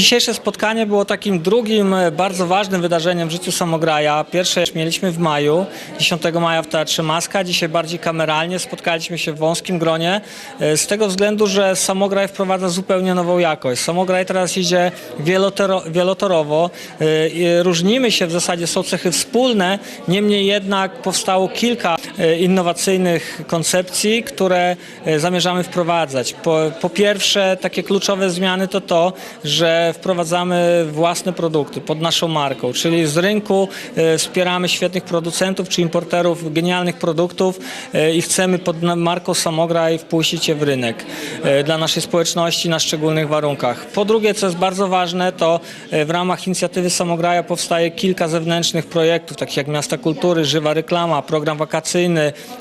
Dzisiejsze spotkanie było takim drugim e, bardzo ważnym wydarzeniem w życiu Samograja. Pierwsze mieliśmy w maju, 10 maja w Teatrze Maska, dzisiaj bardziej kameralnie. Spotkaliśmy się w wąskim gronie e, z tego względu, że Samograj wprowadza zupełnie nową jakość. Samograj teraz idzie wielotoro, wielotorowo. e, Różnimy się w zasadzie, są cechy wspólne, niemniej jednak powstało kilka innowacyjnych koncepcji, które e, zamierzamy wprowadzać. Po, po pierwsze, takie kluczowe zmiany to to, że wprowadzamy własne produkty pod naszą marką, czyli z rynku e, wspieramy świetnych producentów czy importerów genialnych produktów e, i chcemy pod marką Samograj wpuścić je w rynek e, dla naszej społeczności na szczególnych warunkach. Po drugie, co jest bardzo ważne, to e, w ramach inicjatywy Samograja powstaje kilka zewnętrznych projektów, takich jak Miasta Kultury, Żywa Reklama, program wakacyjny,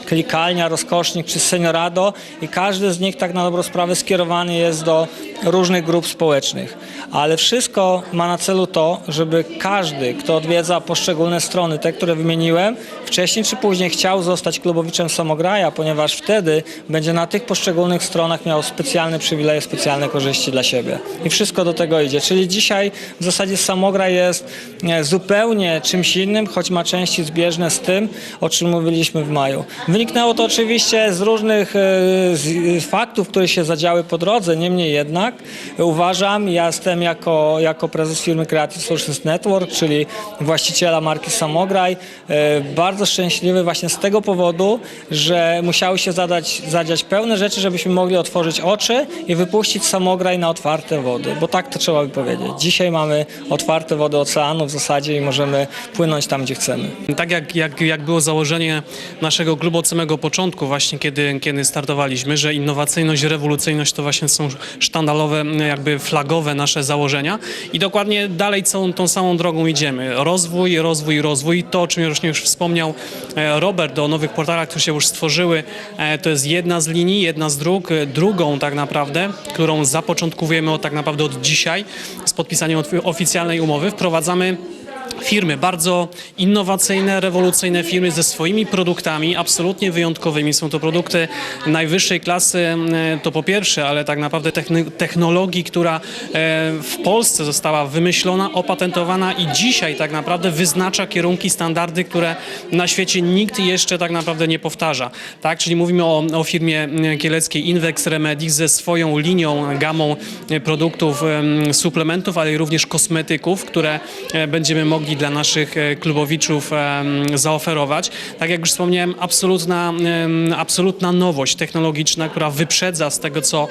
Klikalnia, Rozkosznik czy Seniorado i każdy z nich tak na dobrą sprawę skierowany jest do różnych grup społecznych. Ale wszystko ma na celu to, żeby każdy, kto odwiedza poszczególne strony, te, które wymieniłem, wcześniej czy później chciał zostać klubowiczem Samograja, ponieważ wtedy będzie na tych poszczególnych stronach miał specjalne przywileje, specjalne korzyści dla siebie. I wszystko do tego idzie. Czyli dzisiaj w zasadzie Samograj jest e, zupełnie czymś innym, choć ma części zbieżne z tym, o czym mówiliśmy w maju. Wyniknęło to oczywiście z różnych e, z, faktów, które się zadziały po drodze, niemniej jednak uważam, ja jestem jako, jako prezes firmy Creative Solutions Network, czyli właściciela marki Samograj, e, bardzo szczęśliwy właśnie z tego powodu, że musiały się zadać, zadziać pełne rzeczy, żebyśmy mogli otworzyć oczy i wypuścić Samograj na otwarte wody, bo tak to trzeba by powiedzieć. Dzisiaj mamy otwarte wody oceanu w zasadzie i możemy płynąć tam, gdzie chcemy. Tak jak, jak, jak było założenie naszego klubu od samego początku, właśnie kiedy, kiedy startowaliśmy, że innowacyjność, rewolucyjność to właśnie są sztandalowe, jakby flagowe nasze założenia i dokładnie dalej całą tą samą drogą idziemy. Rozwój, rozwój, rozwój. To, o czym już, już wspomniał e, Robert, o nowych portalach, które się już stworzyły, e, to jest jedna z linii, jedna z dróg. E, Drugą tak naprawdę, którą zapoczątkujemy od, tak naprawdę od dzisiaj z podpisaniem oficjalnej umowy, wprowadzamy firmy bardzo innowacyjne, rewolucyjne firmy ze swoimi produktami absolutnie wyjątkowymi. Są to produkty najwyższej klasy, e, to po pierwsze, ale tak naprawdę technologii, która e, w Polsce została wymyślona, opatentowana i dzisiaj tak naprawdę wyznacza kierunki, standardy, które na świecie nikt jeszcze tak naprawdę nie powtarza. Tak? Czyli mówimy o, o firmie e, kieleckiej Invex Remedies ze swoją linią, gamą produktów, em, suplementów, ale również kosmetyków, które będziemy mogli dla naszych e, klubowiczów zaoferować. Tak jak już wspomniałem, absolutna, absolutna nowość technologiczna, która wyprzedza z tego, co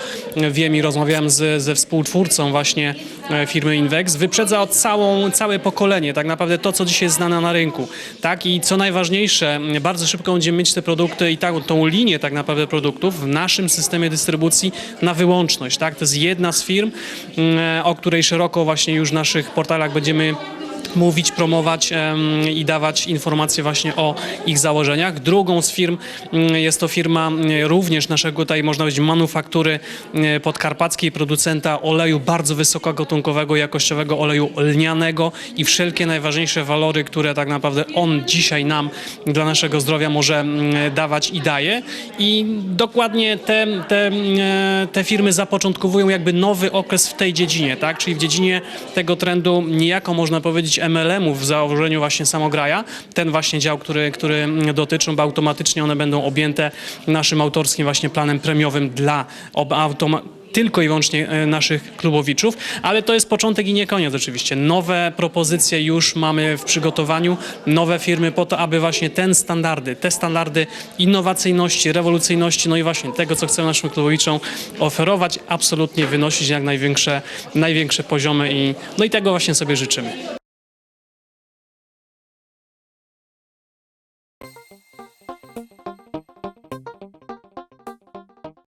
wiem i rozmawiałem z, ze współtwórcą właśnie e, firmy Invex, wyprzedza o całą, całe pokolenie, tak naprawdę to, co dzisiaj jest znane na rynku. Tak? I co najważniejsze, bardzo szybko będziemy mieć te produkty i ta, tą linię tak naprawdę produktów w naszym systemie dystrybucji na wyłączność. Tak? To jest jedna z firm, m, e, o której szeroko właśnie już w naszych portalach będziemy mówić, promować i dawać informacje właśnie o ich założeniach. Drugą z firm mm, jest to firma mm, również naszego tutaj można powiedzieć manufaktury mm, podkarpackiej, producenta oleju bardzo wysokogatunkowego, jakościowego oleju lnianego i wszelkie najważniejsze walory, które tak naprawdę on dzisiaj nam dla naszego zdrowia może dawać i daje. I dokładnie te, te, mm, te firmy zapoczątkowują jakby nowy okres w tej dziedzinie, tak? czyli w dziedzinie tego trendu niejako można powiedzieć MLM-ów w założeniu właśnie samograja. Ten właśnie dział, który, który dotyczą, bo automatycznie one będą objęte naszym autorskim właśnie planem premiowym dla ob- automa- tylko i wyłącznie e, naszych klubowiczów, ale to jest początek i nie koniec oczywiście. Nowe propozycje już mamy w przygotowaniu, nowe firmy po to, aby właśnie ten standardy, te standardy innowacyjności, rewolucyjności, no i właśnie tego, co chcemy naszym klubowiczom oferować, absolutnie wynosić jak największe, największe poziomy i no i tego właśnie sobie życzymy.